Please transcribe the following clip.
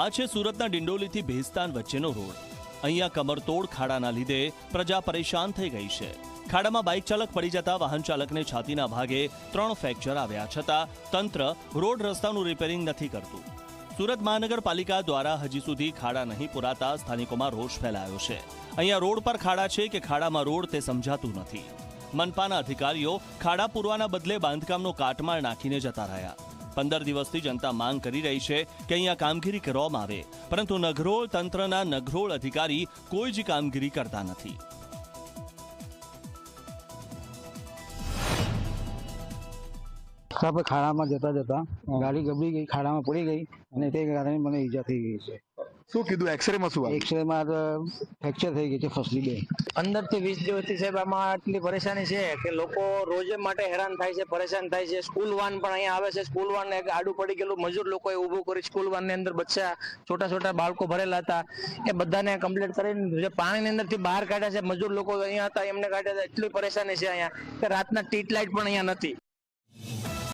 આ છે સુરતના ડિંડોલીથી ભેસ્તાન વચ્ચેનો રોડ. અહીંયા કમરતોડ ખાડાના લીધે પ્રજા પરેશાન થઈ ગઈ છે. ખાડામાં બાઇક ચાલક પડી જતા વાહન ચાલકને છાતીના ભાગે ત્રણ ફ્રેક્ચર આવ્યા છતાં તંત્ર રોડ રસ્તાનું રિપેરિંગ નથી કરતું. સુરત મહાનગરપાલિકા દ્વારા હજી સુધી ખાડા નહીં પુરાતા સ્થાનિકોમાં રોષ ફેલાયો છે. અહીંયા રોડ પર ખાડા છે કે ખાડામાં રોડ તે સમજાતું નથી. મનપાના અધિકારીઓ ખાડા પૂરવાના બદલે બાંધકામનો કાટમાળ નાખીને જતા રહ્યા. પંદર દિવસથી જનતા માંગ કરી રહી છે કે અહીંયા કામગીરી કરવામાં આવે. પરંતુ નઘરોળ તંત્રના નઘરોળ અધિકારી કોઈ જ કામગીરી કરતા નથી. ખાડામાં જતા જતા ગાડી ગબડી ગઈ, ખાડામાં પડી ગઈ અને તે કારણે મને ઈજા થઈ ગઈ છે. શું કીધું? એક્સરે માં શું એક્સરે માં ફ્રેક્ચર થઈ ગઈ છે ફસલી બે પંદરથી વીસ દિવસથી સાહેબ આમાં આટલી પરેશાની છે કે લોકો રોજે માટે હેરાન થાય છે પરેશાન થાય છે. સ્કૂલ વાન પણ અહીંયા આવે છે. સ્કૂલ વાન એક આડું પડી ગયેલું. મજૂર લોકોએ ઊભું કરી સ્કૂલ વાનની અંદર બચ્ચા છોટા છોટા બાળકો ભરેલા હતા. એ બધાને કમ્પ્લીટ કરીને જે પાણીની અંદરથી બહાર કાઢ્યા છે. મજૂર લોકો અહીંયા હતા એમને કાઢ્યા હતા. એટલી પરેશાની છે અહીંયા કે રાતના ટીટ લાઇટ પણ અહીંયા નથી.